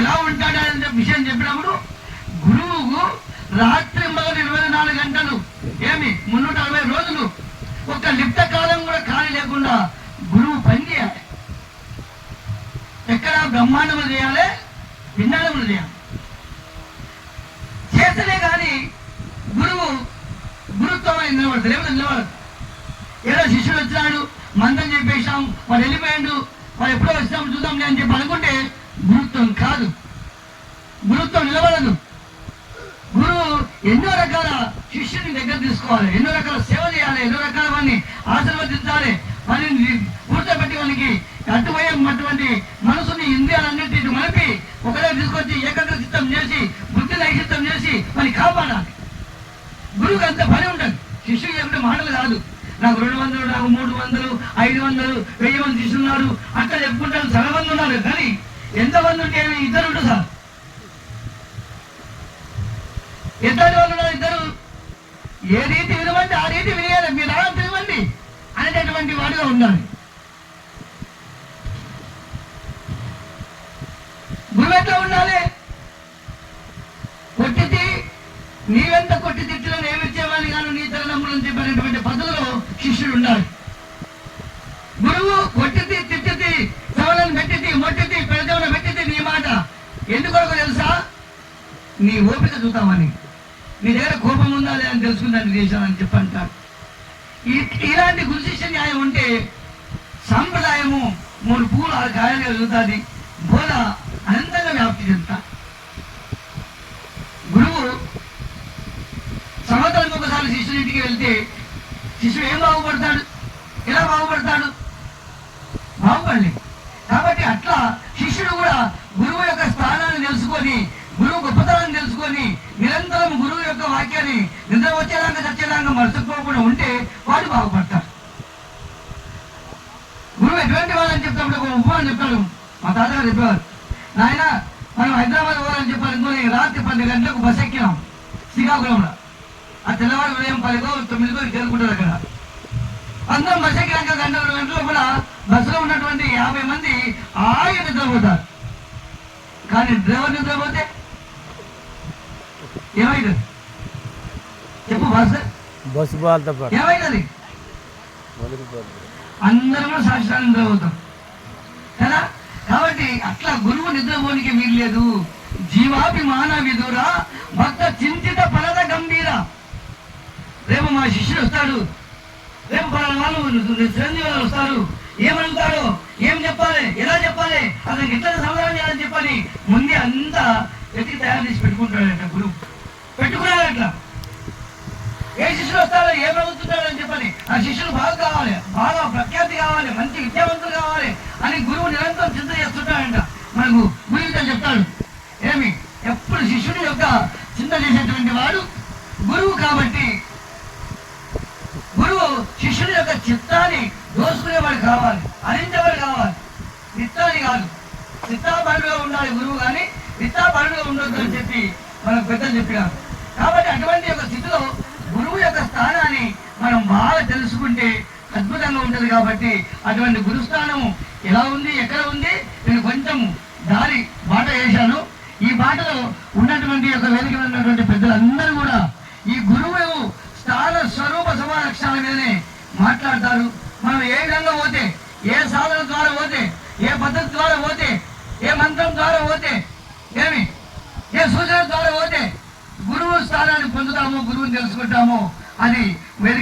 ఎలా ఉంటాడనే విషయం చెప్పినప్పుడు గురువుకు రాత్రి మొదలు ఇరవై నాలుగు గంటలు ఏమి మున్నూట అరవై రోజులు. ఒక లిప్త కాలం కూడా ఖాళీ లేకుండా గురువు పని చేయాలి. ఎక్కడ బ్రహ్మాండములు చేయాలి విన్నాడములు చేయాలి. చేస్తేనే కానీ గురువు గురుత్వమై నిలబడదు లేకపోతే నిలబడదు ఏదో శిష్యుడు వచ్చినాడు మందం చెప్పేశాం వాడు వెళ్ళిపోయాడు వాడు ఎప్పుడో వచ్చినాము చూద్దాం అని చెప్పి అనుకుంటే నిలబడదు గురువు ఎన్నో రకాల శిష్యుని దగ్గర తీసుకోవాలి. ఎన్నో రకాల సేవ చేయాలి. ఎన్నో రకాల వాడిని ఆశీర్వదించాలి. వారిని కూర్చోబెట్టి వానికి అటువంటి మనసుని ఇంద్రియాలన్నింటిని మలిపి ఒకటే తీసుకొచ్చి ఏకాగ్ర చిత్తం చేసి బుద్ధి నైచిత్తం చేసి వాడిని కాపాడాలి. గురువుకి అంత పని ఉండదు. శిష్యుడు చెప్పిన మాటలు కాదు. నాకు రెండు వందలు నాకు మూడు వందలు ఐదు వందలు వెయ్యి మంది శిష్యులు ఉన్నారు. అట్లా చెప్పుకుంటారు చాలా మంది ఉన్నారు. కానీ ఎంతమంది ఉంటే ఇద్దరు ఉంటారు సార్? ఇద్దరు వాళ్ళు ఇద్దరు. ఏ రీతి వినమంటే ఆ రీతి వినియాలి. మీ అలా తినమండి అనేటటువంటి వాడుగా ఉండాలి. గురువు ఉండాలి? కొట్టితి నీవెంత కొట్టి తిట్టిన ఏమిచ్చేవాడిని కాను నీ తరనమ్ములను చెప్పినటువంటి పద్ధతిలో శిష్యుడు ఉండాలి. గురువు కొట్టితి తిట్టితి సవలను పెట్టితి మొట్టితి పెడదవన పెట్టితి నీ మాట ఎందుకొరకు తెలుసా? నీ ఓపిక చూద్దామని. నీ దగ్గర కోపం ఉందా లేదని అని తెలుసుకుందాన్ని చేశానని చెప్పంటారు. ఇలాంటి గురు న్యాయం ఉంటే సాంప్రదాయము మూడు పూలు ఆరు కాయలు కలుగుతుంది బోధ అనంతంగా వ్యాప్తి చెందుతా. గురువు సంవత్సరానికి ఒకసారి శిష్యుని ఇంటికి వెళ్తే శిష్యుడు ఏం బాగుపడతాడు? ఎలా బాగుపడతాడు? బాగుపడలేదు కాబట్టి అట్లా శిష్యుడు కూడా గురువు యొక్క స్థానాన్ని తెలుసుకొని గురువు గొప్పతనాన్ని తెలుసుకొని నిరంతరం గురువు యొక్క వాక్యాన్ని నిద్ర వచ్చేదాకా మరుచుకోకుండా ఉంటే వాడు బాగుపడతారు గురువు ఎటువంటి వాళ్ళని చెప్తాడు ఒక ఉపమానం చెప్తాడు. మా తాతగారు చెప్పేవారు నాయన మనం హైదరాబాద్ పోవాలని చెప్పారు. రాత్రి పన్నెండు గంటలకు బస్ ఎక్కినాం శ్రీకాకుళంలో. ఆ తెల్లవారు ఉదయం పదిగో తొమ్మిదిగో చేరుకుంటారు అక్కడ. అందరం బస్ ఎక్కినాక గంట రెండు గంటల కూడా బస్సులో ఉన్నటువంటి యాభై మంది ఆగి నిద్రపోతారు. కానీ డ్రైవర్ నిద్రపోతే ఏమైంది? చెప్పు బస్. బస్సు బాల్తో పాటు. అందరం కూడా సాక్షాన్ని నిద్రపోతాం కదా? కాబట్టి అట్లా గురువు నిద్రపోనికి వీలు లేదు జీవాభిమాన విధురా భక్త చింతిత పరద గంభీర. రేపు మా శిష్యుడు వస్తాడు. రేపు వాళ్ళు చిరంజీవి వాళ్ళు వస్తారు. ఏమంటాడో ఏం చెప్పాలి ఎలా చెప్పాలి అతనికి ఎట్లా సమాధానం చేయాలని చెప్పని ముందే అంతా వెతికి తయారు చేసి పెట్టుకుంటాడట గురువు. పెట్టుకున్నాడట్లా ఏ శిష్యులు వస్తారో ఏం ప్రభుత్వం అని చెప్పని ఆ శిష్యులు బాగా కావాలి. బాగా ప్రఖ్యాతి కావాలి. మంచి విద్యావంతులు కావాలి అని గురువు నిరంతరం చింత చేస్తుంటాడంట. మనకు గురువు చెప్తాడు. ఏమి? ఎప్పుడు శిష్యుడి యొక్క చింత చేసేటువంటి వాడు గురువు కాబట్టి గురువు శిష్యుడి యొక్క చిత్తాన్ని దోసుకునేవాడు కావాలి. అరించేవాడు కావాలి. చిత్తాన్ని కాదు. చిత్తాపరుడుగా ఉండాలి గురువు కానీ చిత్తాపరుడుగా ఉండొద్దు అని చెప్పి మనకు పెద్దలు చెప్పినారు. కాబట్టి అటువంటి యొక్క స్థితిలో గురువు యొక్క స్థానాన్ని మనం బాగా తెలుసుకుంటే అద్భుతంగా ఉంటుంది కాబట్టి అటువంటి గురుస్థానము ఎలా ఉంది ఎక్కడ ఉంది నేను కొంచెం దారి బాట వేశాను. ఈ బాటలో ఉన్నటువంటి యొక్క వేదిక ఉన్నటువంటి పెద్దలందరూ కూడా ఈ గురువు స్థాన స్వరూప సమాలక్షణాల మీదనే మాట్లాడతారు. మనం ఏ విధంగా పోతే ఏ సాధన ద్వారా పోతే ఏ పద్ధతి ద్వారా పోతే ఏ మంత్రం ద్వారా పోతే ఏమి? ఏ సూచన ద్వారా స్థానాన్ని పొందుతామో గురువుని తెలుసుకుంటామో అది వేదిక